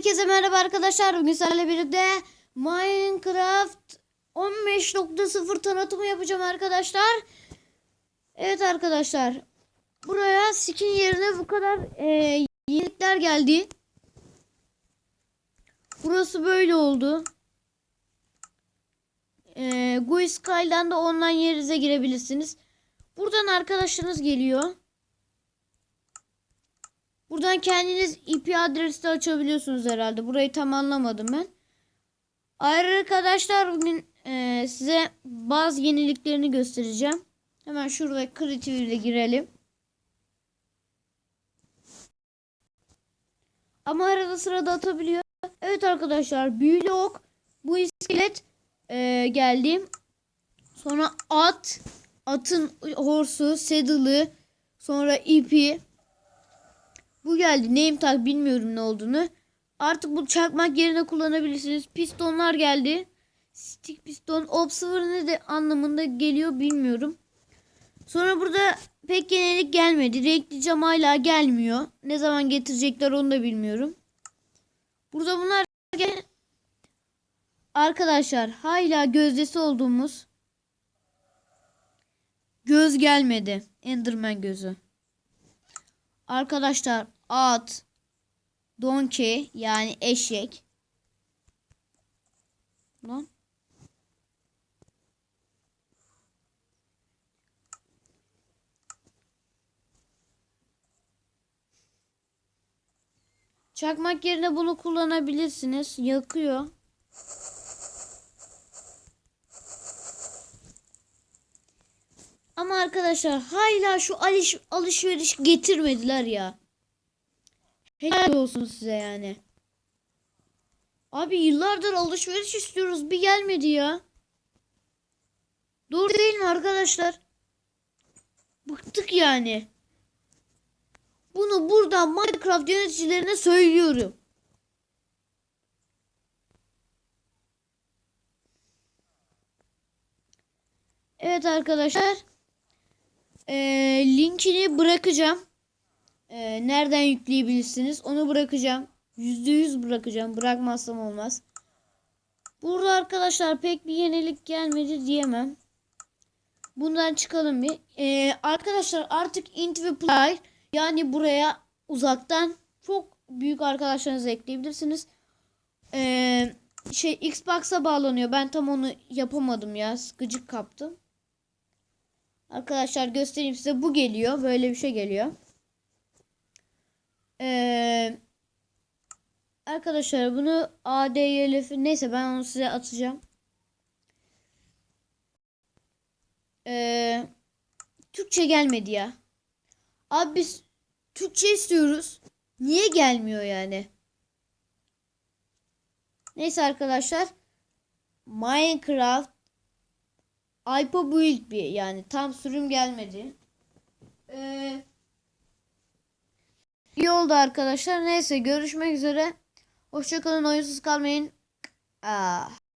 Herkese merhaba arkadaşlar. Bugün sizlerle birlikte Minecraft 15.0 tanıtımı yapacağım arkadaşlar. Evet arkadaşlar. Buraya skin yerine bu kadar e, yenilikler geldi. Burası böyle oldu. E, GUI Sky'dan da online yerinize girebilirsiniz. Buradan arkadaşlarınız geliyor. Buradan kendiniz IP adresi de açabiliyorsunuz herhalde. Burayı tam anlamadım ben. Ayrıca arkadaşlar bugün e, size bazı yeniliklerini göstereceğim. Hemen şurada Creative ile girelim. Ama arada sırada atabiliyor. Evet arkadaşlar büyülü ok. Bu iskelet e, geldi. Sonra at. Atın horsu, saddle'ı. Sonra ipi. Geldi. Name tag bilmiyorum ne olduğunu. Artık bu çakmak yerine kullanabilirsiniz. Pistonlar geldi. Stick piston. Observer ne de anlamında geliyor bilmiyorum. Sonra burada pek yenilik gelmedi. Renkli cam hala gelmiyor. Ne zaman getirecekler onu da bilmiyorum. Burada bunlar Arkadaşlar hala gözdesi olduğumuz göz gelmedi. Enderman gözü. Arkadaşlar at, donkey yani eşek. Lan. Çakmak yerine bunu kullanabilirsiniz. Yakıyor. Ama arkadaşlar hala şu alış alışveriş getirmediler ya. Helal olsun size yani. Abi yıllardır alışveriş istiyoruz bir gelmedi ya. Doğru değil mi arkadaşlar? Bıktık yani. Bunu buradan Minecraft yöneticilerine söylüyorum. Evet arkadaşlar. Ee, linkini bırakacağım. Ee, nereden yükleyebilirsiniz onu bırakacağım. %100 bırakacağım. Bırakmazsam olmaz. Burada arkadaşlar pek bir yenilik gelmedi diyemem. Bundan çıkalım bir. Ee, arkadaşlar artık int ve play yani buraya uzaktan çok büyük arkadaşlarınızı ekleyebilirsiniz. Ee, şey Xbox'a bağlanıyor. Ben tam onu yapamadım ya. Gıcık kaptım. Arkadaşlar göstereyim size. Bu geliyor. Böyle bir şey geliyor. Ee, arkadaşlar bunu ADYLF neyse ben onu size atacağım. Ee, Türkçe gelmedi ya. Abi biz Türkçe istiyoruz. Niye gelmiyor yani? Neyse arkadaşlar. Minecraft Alpa build bir yani tam sürüm gelmedi. Ee, iyi oldu arkadaşlar. Neyse görüşmek üzere. Hoşçakalın oyunsuz kalmayın. Ah.